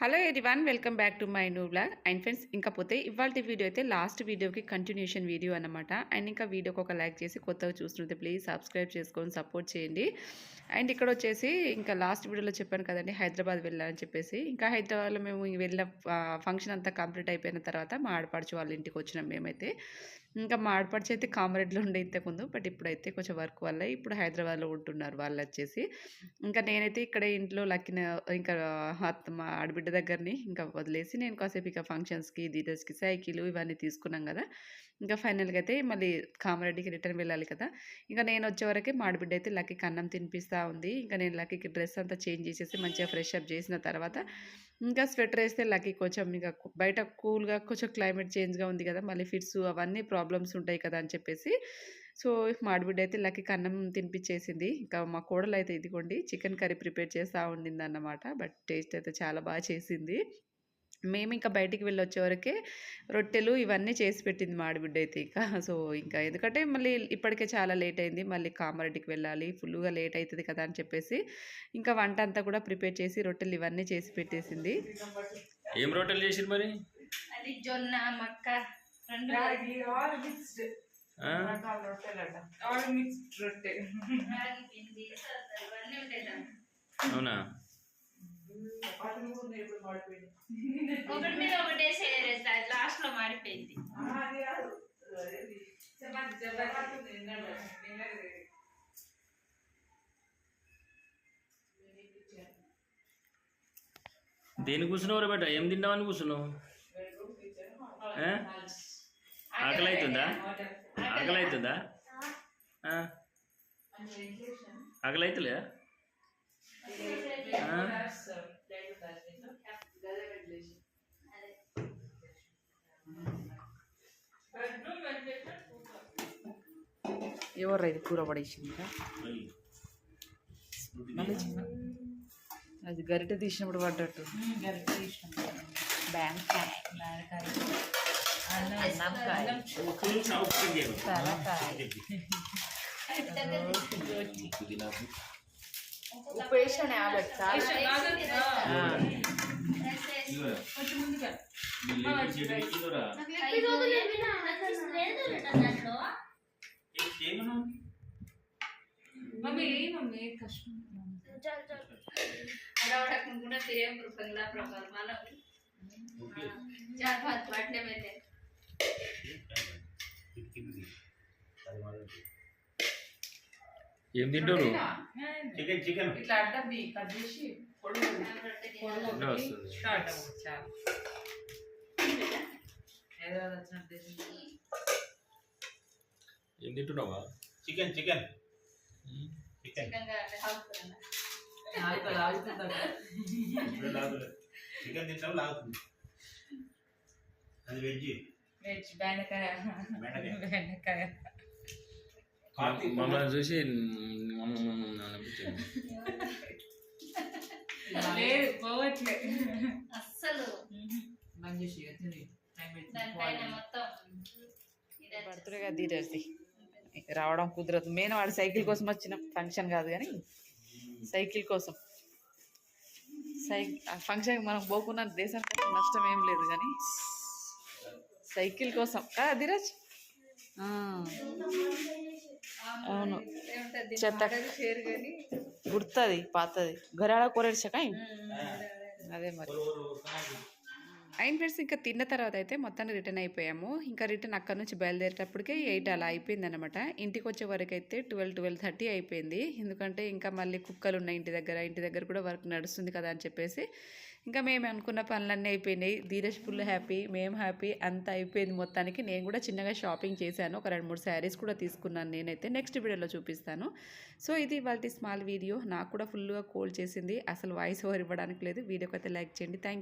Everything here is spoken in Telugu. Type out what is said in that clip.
Hello one welcome back to my new blog and friends ఇంకా పోతే ఇవాళ వీడియో అయితే లాస్ట్ వీడియోకి కంటిన్యూషన్ వీడియో అనమాట అండ్ ఇంకా వీడియోకి ఒక లైక్ చేసి కొత్తగా చూస్తుంటే ప్లీజ్ సబ్స్క్రైబ్ చేసుకొని సపోర్ట్ చేయండి. అండ్ ఇక్కడ వచ్చేసి ఇంకా లాస్ట్ వీడియోలో చెప్పాను కదండి హైదరాబాద్ వెళ్ళాలని చెప్పేసి. ఇంకా హైదరాబాద్లో మేము వెళ్ళిన ఫంక్షన్ అంతా కంప్లీట్ అయిపోయిన తర్వాత మా ఆడపడుచు వాళ్ళ ఇంటికి వచ్చినాం మేమైతే. ఇంకా మా ఆడపడుచు అయితే కామరెడ్లో ఉండే ఇంతకుముందు బట్ ఇప్పుడైతే కొంచెం వర్క్ వల్ల ఇప్పుడు హైదరాబాద్లో ఉంటున్నారు వాళ్ళు వచ్చేసి ఇంకా నేనైతే ఇక్కడ ఇంట్లో లక్కిన ఇంకా మా ఆడబిడ్డ దగ్గరని ఇంకా వదిలేసి నేను కాసేపు ఇక ఫంక్షన్స్కి దీదర్స్కి సైకిల్ ఇవన్నీ తీసుకున్నాం కదా. ఇంకా ఫైనల్గా అయితే మళ్ళీ కామారెడ్డికి రిటర్న్ వెళ్ళాలి కదా. ఇంకా నేను వచ్చేవరకే మా ఆడబిడ్డ అయితే లక్కీకి అన్నం తినిపిస్తూ ఉంది. ఇంకా నేను లక్కీకి డ్రెస్ అంతా చేంజ్ చేసేసి మంచిగా ఫ్రెష్ అప్ చేసిన తర్వాత ఇంకా స్వెటర్ వేస్తే లక్కీ కొంచెం ఇంకా బయట కూల్గా కొంచెం క్లైమేట్ చేంజ్గా ఉంది కదా. మళ్ళీ ఫిట్స్ అవన్నీ ప్రాబ్లమ్స్ ఉంటాయి కదా అని చెప్పేసి. సో మాడిబిడ్డ అయితే లక్కీకి అన్నం తినిపించేసింది ఇంకా మా కోడలు అయితే ఇదిగోండి చికెన్ కర్రీ ప్రిపేర్ చేస్తూ ఉండింది అన్నమాట బట్ టేస్ట్ అయితే చాలా బాగా చేసింది. మేము ఇంకా బయటికి వెళ్ళి వచ్చేవరకే రొట్టెలు ఇవన్నీ చేసి పెట్టింది మాడిబిడ్డ అయితే ఇక. సో ఇంకా ఎందుకంటే మళ్ళీ ఇప్పటికే చాలా లేట్ అయింది. మళ్ళీ కామారెడ్డికి వెళ్ళాలి ఫుల్గా లేట్ అవుతుంది కదా అని చెప్పేసి. ఇంకా వంట అంతా కూడా ప్రిపేర్ చేసి రొట్టెలు ఇవన్నీ చేసి పెట్టేసింది. ఏం రొట్టెలు చేసిరు మరి? అది జొన్న మక్క. అవునా? ఒకటి మీద ఒకటి లాస్ట్లో మాడిపోయింది. చపాతీ చపాతీ. దేని కూర్చున్నావు బేట? ఏం తిందామని కూర్చున్నావు? ఆకలి అవుతుందా ఆకలి అవుతుందా ఆకలి వెంటిలేషన్ ఎవరు ఇది కూర పడేసింది? అది గరిటె తీసినప్పుడు పడ్డట్టు. గరిటె ఇష్టం బ్యాంకాయ్ అన్నం ఉప్పు వేసాను ఆల్రెడీ చాలా కొంచెం ముందుగా అయ్యో, ఏమైనా అనర్జీస్ లేదు రిటర్న్ దాంట్లో. మమ్మీ ఏ మమ్మీ కష్టం చాలు, చాలు. అడవడకుండా తిరేం రూపంగా ప్రభావం మనం చాలు అది వాటినే ఏం తింటారు? చికెన్ చికెన్ ఇట్లా అడ్డది కట్ చేసి. ఏం తింటున్నావా? Chicken chicken. Chicken chicken house నాలుగు లాగుతుందట. ఇప్పుడు లాగుతుంది. చికెన్ తింటాం లాగుతుంది. అది వెజ్ వెజ్ బెండకాయ. బెండకాయ. మమ్మల్ని చూసి మమ్మల్ని అనిపించింది లేదు పోవట్లే. అస్సలు. బంద్ చేసి ధీరజ్ది రావడం కుదరదు. నేను వాడు సైకిల్ కోసం వచ్చిన ఫంక్షన్ కాదు కానీ సైకిల్ కోసం. సైకిల్ ఫంక్షన్ మనం పోకున్న దేశానికి నష్టం ఏం లేదు కానీ సైకిల్ కోసం. కదా ధీరజ్? ఆ, అవును. చెత్త. గుర్తుంది పాతది. గరాడ కూరేడ్చక అదే మరి. అయిన ఫ్రెండ్స్ ఇంకా తిన్న తర్వాత అయితే మొత్తాన్ని రిటర్న్ అయిపోయాము. ఇంకా రిటర్న్ అక్కడ నుంచి బయలుదేరేటప్పటికే ఎయిట్ అలా అయిపోయిందనమాట ఇంటికి వచ్చే వరకు అయితే ట్వెల్వ్ ట్వెల్వ్ థర్టీ అయిపోయింది. ఎందుకంటే ఇంకా మళ్ళీ కుక్కలు ఉన్నాయి ఇంటి దగ్గర ఇంటి దగ్గర కూడా వర్క్ నడుస్తుంది కదా అని చెప్పేసి. ఇంకా మేము అనుకున్న పనులన్నీ అయిపోయినాయి. ధీరజ్ ఫుల్ హ్యాపీ మేము హ్యాపీ అంతా అయిపోయింది మొత్తానికి. నేను కూడా చిన్నగా షాపింగ్ చేశాను. ఒక రెండు మూడు శారీస్ కూడా తీసుకున్నాను. నేనైతే నెక్స్ట్ వీడియోలో చూపిస్తాను. సో ఇది ఇవాళ స్మాల్ వీడియో. నాకు కూడా ఫుల్గా కోల్ చేసింది. అసలు వాయిస్ ఓవర్ ఇవ్వడానికి లేదు. వీడియోకి అయితే లైక్ చేయండి. థ్యాంక్